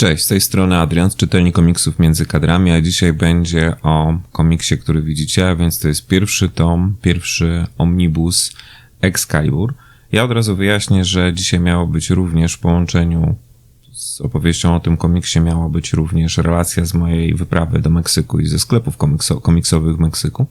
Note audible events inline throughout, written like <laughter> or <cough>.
Cześć, z tej strony Adrian, czytelnik komiksów między kadrami, a dzisiaj będzie o komiksie, który widzicie, więc to jest pierwszy tom, pierwszy omnibus Excalibur. Ja od razu wyjaśnię, że dzisiaj miało być również w połączeniu z opowieścią o tym komiksie miała być również relacja z mojej wyprawy do Meksyku i ze sklepów komikso- komiksowych w Meksyku.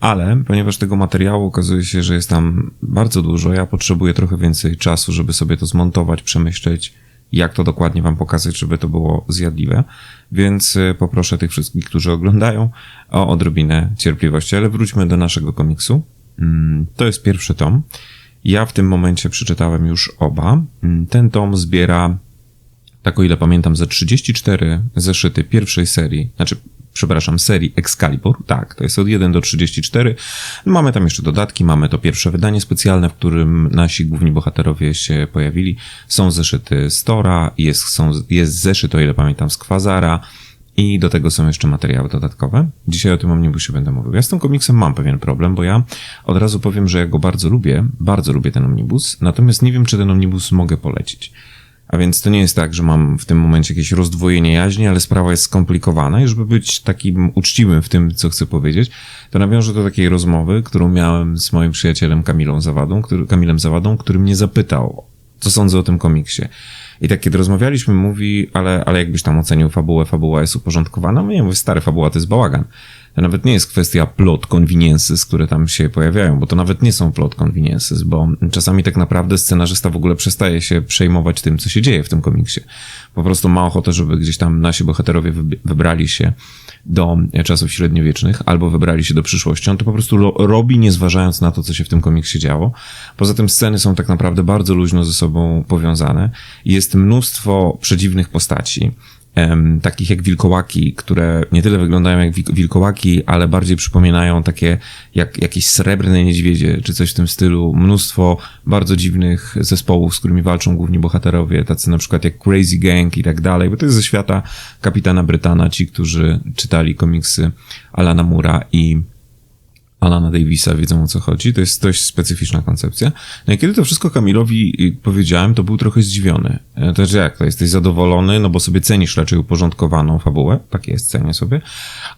Ale ponieważ tego materiału okazuje się, że jest tam bardzo dużo, ja potrzebuję trochę więcej czasu, żeby sobie to zmontować, przemyśleć, jak to dokładnie wam pokazać, żeby to było zjadliwe. Więc y, poproszę tych wszystkich, którzy oglądają, o odrobinę cierpliwości. Ale wróćmy do naszego komiksu. Mm, To jest pierwszy tom. Ja w tym momencie przeczytałem już oba. Mm, Ten tom zbiera tak o ile pamiętam, ze 34 zeszyty pierwszej serii, znaczy, przepraszam, serii Excalibur, tak, to jest od 1 do 34. Mamy tam jeszcze dodatki, mamy to pierwsze wydanie specjalne, w którym nasi główni bohaterowie się pojawili. Są zeszyty Stora, jest, są, jest zeszyt, o ile pamiętam, z Kwazara, i do tego są jeszcze materiały dodatkowe. Dzisiaj o tym omnibusie będę mówił. Ja z tym komiksem mam pewien problem, bo ja od razu powiem, że ja go bardzo lubię, bardzo lubię ten omnibus, natomiast nie wiem, czy ten omnibus mogę polecić. A więc to nie jest tak, że mam w tym momencie jakieś rozdwojenie jaźni, ale sprawa jest skomplikowana i żeby być takim uczciwym w tym, co chcę powiedzieć, to nawiążę do takiej rozmowy, którą miałem z moim przyjacielem Kamilą Zawadą, który, Kamilem Zawadą, który mnie zapytał, co sądzę o tym komiksie. I tak kiedy rozmawialiśmy, mówi, ale, ale jakbyś tam ocenił fabułę, fabuła jest uporządkowana? No nie, mówię, stary, fabuła to jest bałagan. To nawet nie jest kwestia plot conveniences, które tam się pojawiają, bo to nawet nie są plot conveniences, bo czasami tak naprawdę scenarzysta w ogóle przestaje się przejmować tym, co się dzieje w tym komiksie. Po prostu ma ochotę, żeby gdzieś tam nasi bohaterowie wyb- wybrali się do czasów średniowiecznych albo wybrali się do przyszłości. On to po prostu ro- robi, nie zważając na to, co się w tym komiksie działo. Poza tym sceny są tak naprawdę bardzo luźno ze sobą powiązane. Jest mnóstwo przedziwnych postaci em, takich jak wilkołaki, które nie tyle wyglądają jak wi- wilkołaki, ale bardziej przypominają takie jak jakieś srebrne niedźwiedzie, czy coś w tym stylu. Mnóstwo bardzo dziwnych zespołów, z którymi walczą główni bohaterowie, tacy na przykład jak Crazy Gang i tak dalej, bo to jest ze świata Kapitana Brytana, ci, którzy czytali komiksy Alana Mura i Alana Davisa wiedzą o co chodzi. To jest dość specyficzna koncepcja. No i kiedy to wszystko Kamilowi y, powiedziałem, to był trochę zdziwiony. E, To znaczy jak, to jesteś zadowolony, no bo sobie cenisz raczej uporządkowaną fabułę, tak jest, cenię sobie,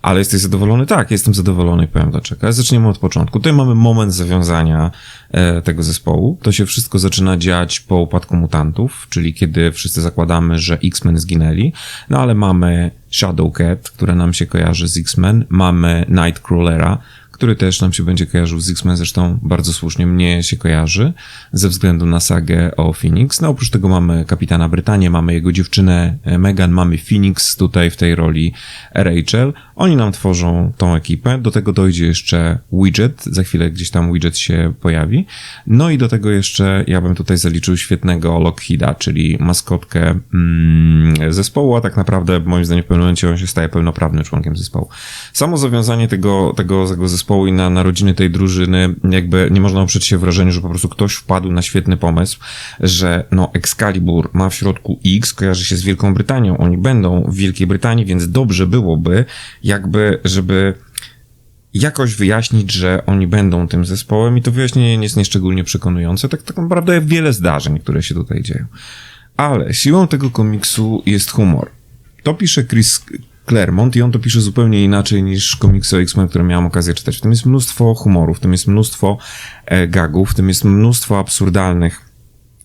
ale jesteś zadowolony? Tak, jestem zadowolony i powiem dlaczego. Zaczniemy od początku. Tutaj mamy moment zawiązania e, tego zespołu. To się wszystko zaczyna dziać po upadku mutantów, czyli kiedy wszyscy zakładamy, że X-Men zginęli, no ale mamy Shadowcat, która nam się kojarzy z X-Men, mamy Nightcrawlera, który też nam się będzie kojarzył z X-Men, zresztą bardzo słusznie mnie się kojarzy ze względu na sagę o Phoenix. No oprócz tego mamy Kapitana Brytanię, mamy jego dziewczynę e, Megan, mamy Phoenix tutaj w tej roli Rachel. Oni nam tworzą tą ekipę, do tego dojdzie jeszcze Widget, za chwilę gdzieś tam Widget się pojawi. No i do tego jeszcze ja bym tutaj zaliczył świetnego Lockheeda, czyli maskotkę mm, zespołu, a tak naprawdę moim zdaniem w pewnym momencie on się staje pełnoprawnym członkiem zespołu. Samo zawiązanie tego, tego, tego zespołu i na narodziny tej drużyny, jakby nie można oprzeć się wrażeniu, że po prostu ktoś wpadł na świetny pomysł, że no Excalibur ma w środku X, kojarzy się z Wielką Brytanią, oni będą w Wielkiej Brytanii, więc dobrze byłoby jakby, żeby jakoś wyjaśnić, że oni będą tym zespołem i to wyjaśnienie nie jest nieszczególnie przekonujące. Tak, tak naprawdę wiele zdarzeń, które się tutaj dzieją. Ale siłą tego komiksu jest humor. To pisze Chris Claremont i on to pisze zupełnie inaczej niż komiksy o X-Men, które miałem okazję czytać. W tym jest mnóstwo humoru, w tym jest mnóstwo e, gagów, w tym jest mnóstwo absurdalnych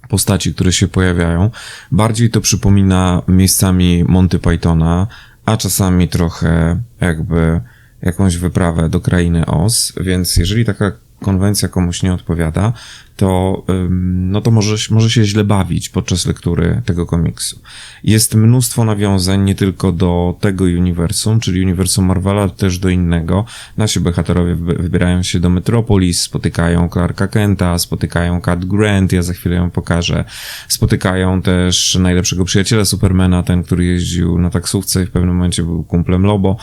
postaci, które się pojawiają. Bardziej to przypomina miejscami Monty Pythona, a czasami trochę jakby jakąś wyprawę do krainy Oz, więc jeżeli taka konwencja komuś nie odpowiada, to, no to może, może się źle bawić podczas lektury tego komiksu. Jest mnóstwo nawiązań nie tylko do tego uniwersum, czyli uniwersum Marvela, ale też do innego. Nasi bohaterowie wy- wybierają się do Metropolis, spotykają Clarka Kenta, spotykają Cat Grant, ja za chwilę ją pokażę. Spotykają też najlepszego przyjaciela Supermana, ten, który jeździł na taksówce i w pewnym momencie był kumplem Lobo.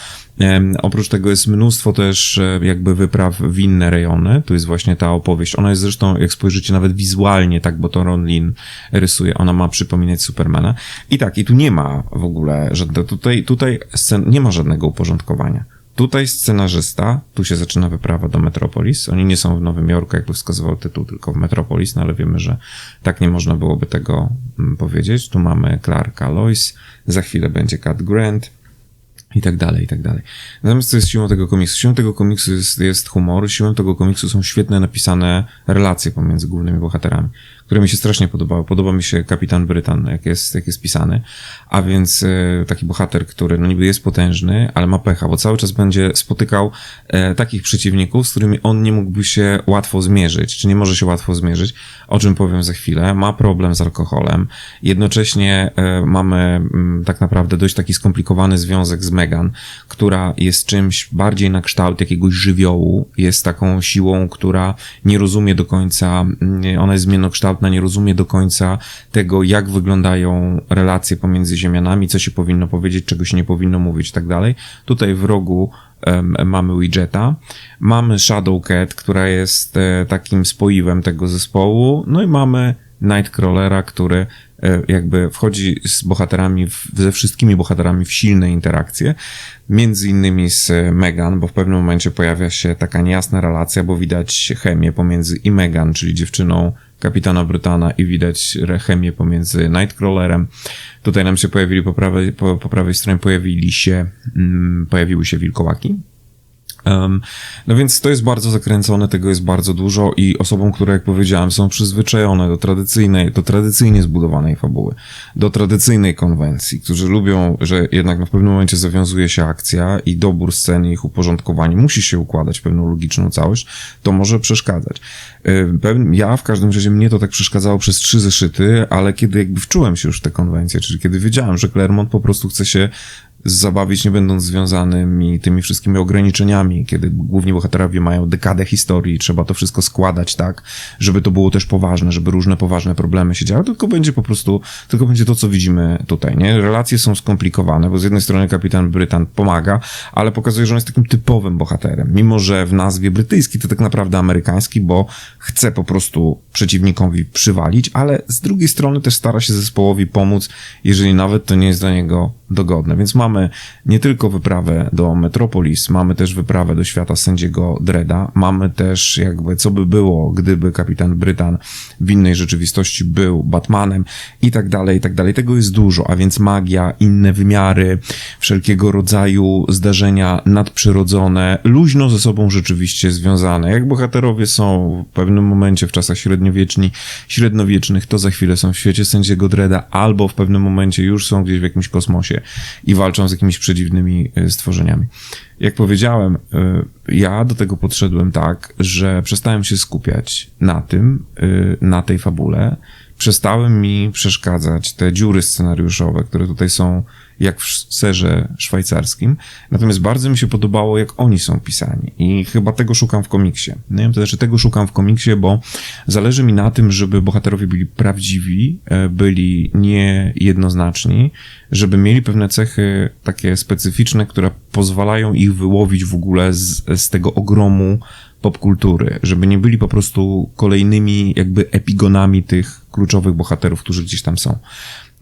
Oprócz tego jest mnóstwo też e, jakby wypraw w inne rejony. Tu jest właśnie ta opowieść. Ona jest zresztą, jak spojrzycie nawet wizualnie, tak, bo to Ron Lin rysuje, ona ma przypominać Supermana. I tak, i tu nie ma w ogóle żadnego, tutaj, tutaj scen, nie ma żadnego uporządkowania. Tutaj scenarzysta, tu się zaczyna wyprawa do Metropolis. Oni nie są w Nowym Jorku, jakby wskazywał tytuł, tylko w Metropolis, no ale wiemy, że tak nie można byłoby tego mm, powiedzieć. Tu mamy Clarka Lois, za chwilę będzie Cat Grant, i tak dalej, i tak dalej. Natomiast co jest siłą tego komiksu? Siłą tego komiksu jest, jest humor, siłą tego komiksu są świetne napisane relacje pomiędzy głównymi bohaterami które mi się strasznie podobały. Podoba mi się Kapitan Brytan, jak jest, jak jest pisany. A więc e, taki bohater, który no niby jest potężny, ale ma pecha, bo cały czas będzie spotykał e, takich przeciwników, z którymi on nie mógłby się łatwo zmierzyć, czy nie może się łatwo zmierzyć, o czym powiem za chwilę. Ma problem z alkoholem. Jednocześnie e, mamy mm, tak naprawdę dość taki skomplikowany związek z Megan, która jest czymś bardziej na kształt jakiegoś żywiołu, jest taką siłą, która nie rozumie do końca, mm, ona jest zmiennokształtna, kształtna, nie rozumie do końca tego, jak wyglądają relacje pomiędzy Ziemianami, co się powinno powiedzieć, czego się nie powinno mówić tak dalej. Tutaj w rogu mamy Widgeta, mamy Shadowcat, która jest e, takim spoiwem tego zespołu, no i mamy Nightcrawlera, który e, jakby wchodzi z bohaterami, w, ze wszystkimi bohaterami w silne interakcje, między innymi z Megan, bo w pewnym momencie pojawia się taka niejasna relacja, bo widać chemię pomiędzy i Megan, czyli dziewczyną kapitana Brytana i widać chemię pomiędzy Nightcrawlerem. Tutaj nam się pojawili po prawej, po, po prawej stronie pojawili się, mm, pojawiły się wilkołaki, no więc to jest bardzo zakręcone, tego jest bardzo dużo i osobom, które, jak powiedziałem, są przyzwyczajone do tradycyjnej, do tradycyjnie zbudowanej fabuły, do tradycyjnej konwencji, którzy lubią, że jednak na pewnym momencie zawiązuje się akcja i dobór sceny, ich uporządkowanie musi się układać w pewną logiczną całość, to może przeszkadzać. Ja w każdym razie mnie to tak przeszkadzało przez trzy zeszyty, ale kiedy jakby wczułem się już w te konwencje, czyli kiedy wiedziałem, że Claremont po prostu chce się zabawić, nie będąc związanymi tymi wszystkimi ograniczeniami, kiedy główni bohaterowie mają dekadę historii, trzeba to wszystko składać tak, żeby to było też poważne, żeby różne poważne problemy się działy, tylko będzie po prostu, tylko będzie to, co widzimy tutaj, nie? Relacje są skomplikowane, bo z jednej strony kapitan Brytan pomaga, ale pokazuje, że on jest takim typowym bohaterem, mimo że w nazwie brytyjski to tak naprawdę amerykański, bo chce po prostu przeciwnikowi przywalić, ale z drugiej strony też stara się zespołowi pomóc, jeżeli nawet to nie jest dla niego dogodne. Więc mamy nie tylko wyprawę do Metropolis, mamy też wyprawę do świata sędziego Dreda, mamy też jakby co by było, gdyby kapitan Brytan w innej rzeczywistości był Batmanem i tak dalej, i tak dalej. Tego jest dużo, a więc magia, inne wymiary, wszelkiego rodzaju zdarzenia nadprzyrodzone, luźno ze sobą rzeczywiście związane. Jak bohaterowie są w pewnym momencie w czasach średniowieczni, średniowiecznych, to za chwilę są w świecie sędziego Dreda, albo w pewnym momencie już są gdzieś w jakimś kosmosie i walczą z jakimiś przedziwnymi e, stworzeniami. Jak powiedziałem, e, ja do tego podszedłem tak, że przestałem się skupiać na tym, e, na tej fabule. Przestały mi przeszkadzać te dziury scenariuszowe, które tutaj są jak w serze szwajcarskim. Natomiast bardzo mi się podobało, jak oni są pisani. I chyba tego szukam w komiksie. Nie wiem, to znaczy tego szukam w komiksie, bo zależy mi na tym, żeby bohaterowie byli prawdziwi, e, byli niejednoznaczni, żeby mieli pewne cechy takie specyficzne, które pozwalają ich wyłowić w ogóle z, z tego ogromu popkultury, żeby nie byli po prostu kolejnymi jakby epigonami tych kluczowych bohaterów, którzy gdzieś tam są.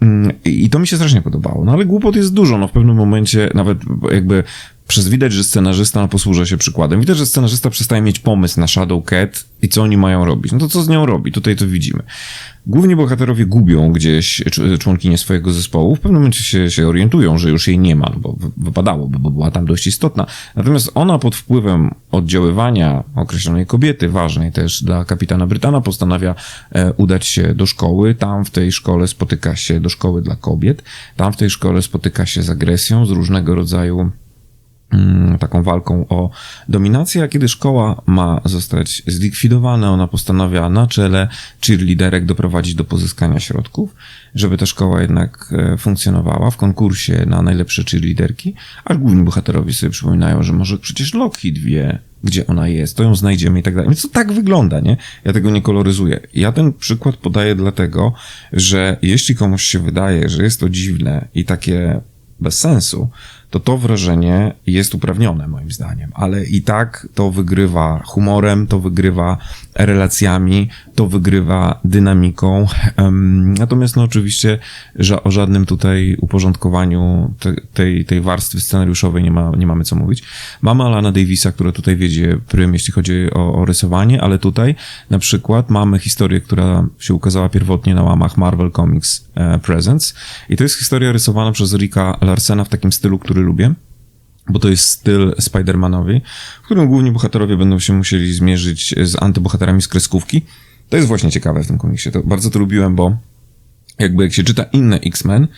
Mm, I to mi się strasznie podobało. No ale głupot jest dużo. No w pewnym momencie nawet jakby przez widać, że scenarzysta posłuża się przykładem. Widać, że scenarzysta przestaje mieć pomysł na Shadow Cat i co oni mają robić. No to co z nią robi? Tutaj to widzimy. Głównie bohaterowie gubią gdzieś członkinie swojego zespołu. W pewnym momencie się, się orientują, że już jej nie ma, no bo wypadałoby, bo była tam dość istotna. Natomiast ona pod wpływem oddziaływania określonej kobiety, ważnej też dla kapitana Brytana, postanawia e, udać się do szkoły. Tam w tej szkole spotyka się do szkoły dla kobiet. Tam w tej szkole spotyka się z agresją, z różnego rodzaju taką walką o dominację, a kiedy szkoła ma zostać zlikwidowana, ona postanawia na czele cheerleaderek doprowadzić do pozyskania środków, żeby ta szkoła jednak e, funkcjonowała w konkursie na najlepsze cheerleaderki, aż główni bohaterowie sobie przypominają, że może przecież Lockheed wie, gdzie ona jest, to ją znajdziemy i tak dalej. Więc to tak wygląda, nie? Ja tego nie koloryzuję. Ja ten przykład podaję dlatego, że jeśli komuś się wydaje, że jest to dziwne i takie bez sensu, to to wrażenie jest uprawnione moim zdaniem, ale i tak to wygrywa humorem, to wygrywa relacjami, to wygrywa dynamiką. Natomiast no oczywiście że o żadnym tutaj uporządkowaniu te, tej, tej warstwy scenariuszowej nie, ma, nie mamy co mówić. Mamy Alana Davisa, która tutaj wiedzie prym, jeśli chodzi o, o rysowanie, ale tutaj na przykład mamy historię, która się ukazała pierwotnie na łamach Marvel Comics e, Presents i to jest historia rysowana przez Rika Larsena w takim stylu, który lubię bo to jest styl Spider-Manowi, w którym główni bohaterowie będą się musieli zmierzyć z antybohaterami z kreskówki. To jest właśnie ciekawe w tym komiksie. To bardzo to lubiłem, bo jakby jak się czyta inne X-Men,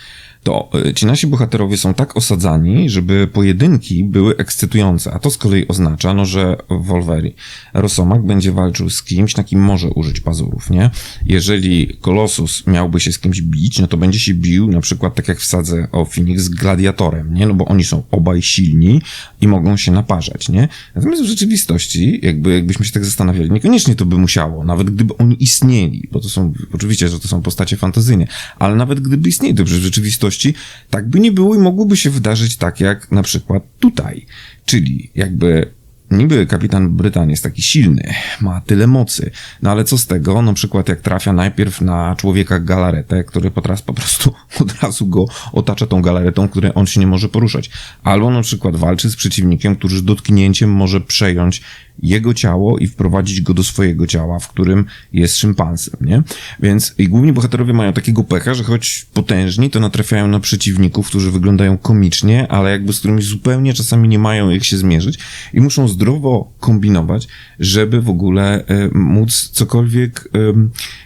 to e, ci nasi bohaterowie są tak osadzani, żeby pojedynki były ekscytujące, a to z kolei oznacza, no, że Wolverine, Rosomak będzie walczył z kimś, na kim może użyć pazurów, nie? Jeżeli Kolosus miałby się z kimś bić, no to będzie się bił na przykład tak jak w sadze o Phoenix z Gladiatorem, nie? No bo oni są obaj silni i mogą się naparzać, nie? Natomiast w rzeczywistości, jakby, jakbyśmy się tak zastanawiali, niekoniecznie to by musiało, nawet gdyby oni istnieli, bo to są, oczywiście, że to są postacie fantazyjne, ale nawet gdyby istnieli, to w rzeczywistości tak by nie było i mogłoby się wydarzyć tak jak na przykład tutaj. Czyli jakby niby kapitan Brytan jest taki silny, ma tyle mocy, no ale co z tego, na przykład jak trafia najpierw na człowieka galaretę, który potrafi po prostu <laughs> od razu go otacza tą galaretą, której on się nie może poruszać. Albo na przykład walczy z przeciwnikiem, który dotknięciem może przejąć jego ciało i wprowadzić go do swojego ciała, w którym jest szympansem, nie? Więc i główni bohaterowie mają takiego pecha, że choć potężni, to natrafiają na przeciwników, którzy wyglądają komicznie, ale jakby z którymi zupełnie czasami nie mają jak się zmierzyć i muszą zdrowo kombinować, żeby w ogóle e, móc cokolwiek,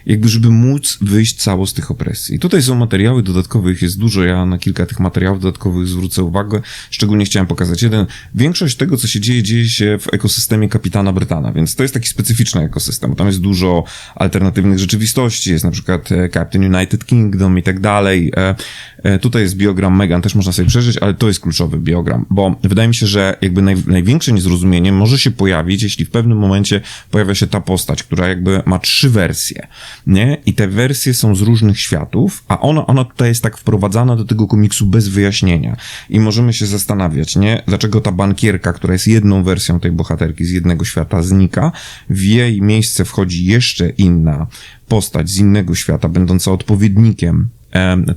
jakby żeby móc wyjść cało z tych opresji. Tutaj są materiały dodatkowe, ich jest dużo, ja na kilka tych materiałów dodatkowych zwrócę uwagę, szczególnie chciałem pokazać jeden. Większość tego, co się dzieje, dzieje się w ekosystemie kapitana Brytana, więc to jest taki specyficzny ekosystem. Tam jest dużo alternatywnych rzeczywistości, jest na przykład e, Captain United Kingdom i tak dalej. E, e, tutaj jest biogram Megan, też można sobie przeżyć, ale to jest kluczowy biogram, bo wydaje mi się, że jakby naj, największe niezrozumienie może się pojawić, jeśli w pewnym momencie pojawia się ta postać, która jakby ma trzy wersje, nie? I te wersje są z różnych światów, a ona, ona tutaj jest tak wprowadzana do tego komiksu bez wyjaśnienia. I możemy się zastanawiać, nie? Dlaczego ta bankierka, która jest jedną wersją tej bohaterki z jednego świata znika, w jej miejsce wchodzi jeszcze inna postać z innego świata, będąca odpowiednikiem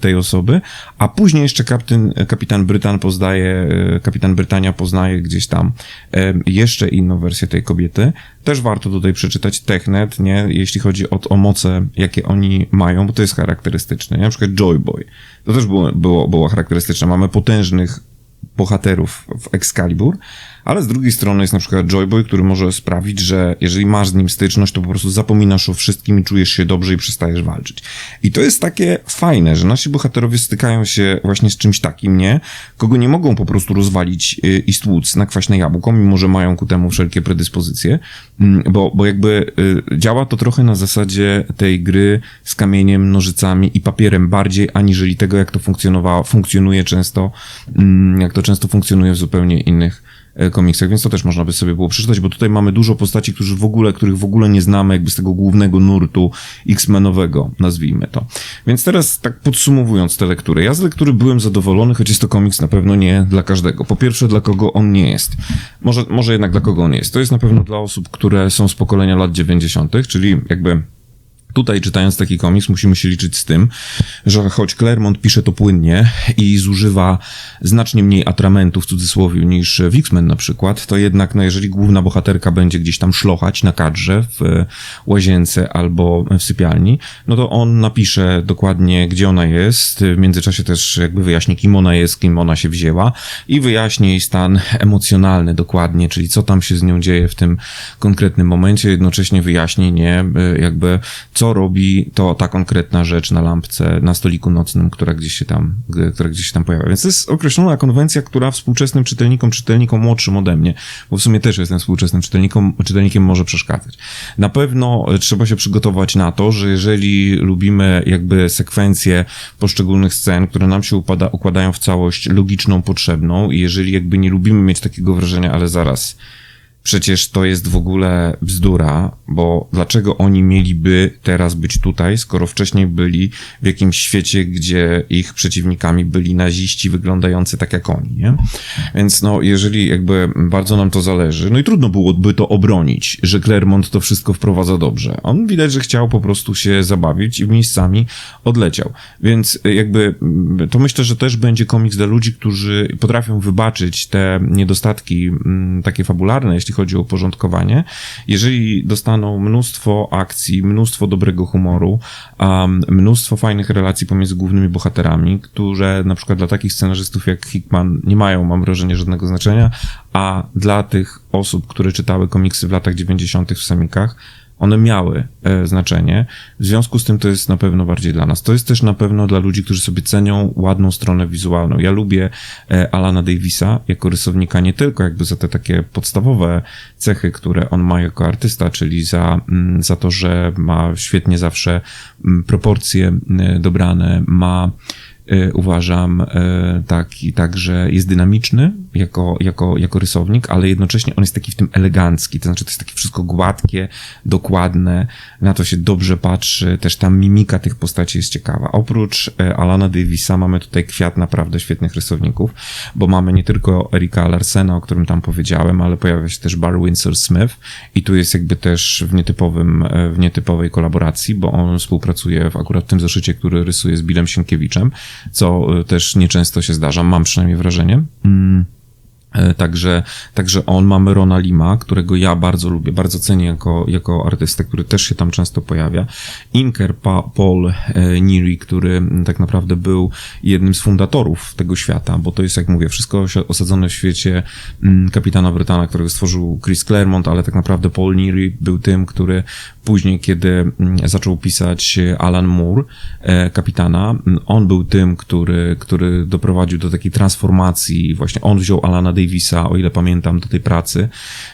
tej osoby, a później jeszcze kapitan, kapitan Brytan poznaje, e, kapitan Brytania poznaje gdzieś tam jeszcze inną wersję tej kobiety. Też warto tutaj przeczytać Technet, nie, jeśli chodzi o, o moce, jakie oni mają, bo to jest charakterystyczne. Nie? Na przykład Joyboy. To też było, było, było charakterystyczne. Mamy potężnych bohaterów w Excalibur, ale z drugiej strony jest na przykład Joyboy, który może sprawić, że jeżeli masz z nim styczność, to po prostu zapominasz o wszystkim i czujesz się dobrze i przestajesz walczyć. I to jest takie fajne, że nasi bohaterowie stykają się właśnie z czymś takim, nie? Kogo nie mogą po prostu rozwalić y, i stłuc na kwaśne jabłko, mimo że mają ku temu wszelkie predyspozycje, mm, bo, bo jakby y, działa to trochę na zasadzie tej gry z kamieniem, nożycami i papierem bardziej, aniżeli tego, jak to funkcjonowało, funkcjonuje często, mm, jak to często funkcjonuje w zupełnie innych komiksach, więc to też można by sobie było przeczytać, bo tutaj mamy dużo postaci, którzy w ogóle, których w ogóle nie znamy, jakby z tego głównego nurtu X-Menowego, nazwijmy to. Więc teraz tak podsumowując tę lekturę, ja z lektury byłem zadowolony, choć jest to komiks na pewno nie dla każdego. Po pierwsze, dla kogo on nie jest. Może, może jednak dla kogo on jest. To jest na pewno dla osób, które są z pokolenia lat 90., czyli jakby Tutaj, czytając taki komiks, musimy się liczyć z tym, że choć Claremont pisze to płynnie i zużywa znacznie mniej atramentu w cudzysłowie niż w X-Men na przykład, to jednak, no jeżeli główna bohaterka będzie gdzieś tam szlochać na kadrze w łazience albo w sypialni, no to on napisze dokładnie, gdzie ona jest, w międzyczasie też jakby wyjaśni, kim ona jest, kim ona się wzięła i wyjaśni jej stan emocjonalny dokładnie, czyli co tam się z nią dzieje w tym konkretnym momencie, jednocześnie wyjaśni, nie, jakby co co robi to ta konkretna rzecz na lampce, na stoliku nocnym, która gdzieś się tam, która gdzieś się tam pojawia. Więc to jest określona konwencja, która współczesnym czytelnikom, czytelnikom młodszym ode mnie, bo w sumie też jestem współczesnym czytelnikom, czytelnikiem może przeszkadzać. Na pewno trzeba się przygotować na to, że jeżeli lubimy jakby sekwencje poszczególnych scen, które nam się upada, układają w całość logiczną, potrzebną i jeżeli jakby nie lubimy mieć takiego wrażenia, ale zaraz, Przecież to jest w ogóle bzdura, bo dlaczego oni mieliby teraz być tutaj, skoro wcześniej byli w jakimś świecie, gdzie ich przeciwnikami byli naziści wyglądający tak jak oni, nie? Więc no, jeżeli jakby bardzo nam to zależy, no i trudno byłoby to obronić, że Claremont to wszystko wprowadza dobrze. On widać, że chciał po prostu się zabawić i miejscami odleciał. Więc jakby to myślę, że też będzie komiks dla ludzi, którzy potrafią wybaczyć te niedostatki mm, takie fabularne, jeśli chodzi o uporządkowanie, jeżeli dostaną mnóstwo akcji, mnóstwo dobrego humoru, um, mnóstwo fajnych relacji pomiędzy głównymi bohaterami, które na przykład dla takich scenarzystów jak Hickman nie mają, mam wrażenie, żadnego znaczenia, a dla tych osób, które czytały komiksy w latach 90. w semikach, one miały e, znaczenie. W związku z tym to jest na pewno bardziej dla nas. To jest też na pewno dla ludzi, którzy sobie cenią ładną stronę wizualną. Ja lubię e, Alana Davisa jako rysownika nie tylko jakby za te takie podstawowe cechy, które on ma jako artysta, czyli za, mm, za to, że ma świetnie zawsze mm, proporcje e, dobrane, ma uważam y, taki, także jest dynamiczny jako, jako, jako rysownik, ale jednocześnie on jest taki w tym elegancki, to znaczy to jest takie wszystko gładkie, dokładne, na to się dobrze patrzy, też ta mimika tych postaci jest ciekawa. Oprócz y, Alana Davisa mamy tutaj kwiat naprawdę świetnych rysowników, bo mamy nie tylko Erika Larsena, o którym tam powiedziałem, ale pojawia się też Bar Windsor Smith. I tu jest jakby też w nietypowym, w nietypowej kolaboracji, bo on współpracuje w akurat tym zeszycie, który rysuje z Billem Sienkiewiczem, co y, też nieczęsto się zdarza, mam przynajmniej wrażenie. Mm. E, także, także on, mamy Rona Lima, którego ja bardzo lubię, bardzo cenię jako, jako artystę, który też się tam często pojawia. Inker pa, Paul e, Neary, który tak naprawdę był jednym z fundatorów tego świata, bo to jest, jak mówię, wszystko osadzone w świecie mm, kapitana Brytana, którego stworzył Chris Claremont, ale tak naprawdę Paul Neary był tym, który później, kiedy mm, zaczął pisać Alan Moore, e, kapitana, mm, on był tym, który, który doprowadził do takiej transformacji, właśnie on wziął Alana Davisa, o ile pamiętam, do tej pracy.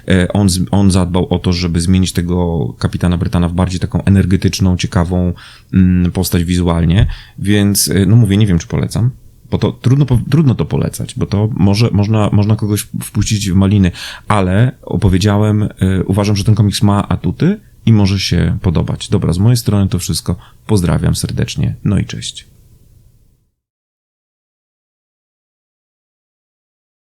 E, on, on zadbał o to, żeby zmienić tego kapitana Brytana w bardziej taką energetyczną, ciekawą mm, postać wizualnie, więc e, no mówię, nie wiem, czy polecam bo to trudno, trudno to polecać, bo to może, można, można kogoś wpuścić w maliny, ale opowiedziałem, uważam, że ten komiks ma atuty, i może się podobać. Dobra, z mojej strony to wszystko. Pozdrawiam serdecznie. No i cześć.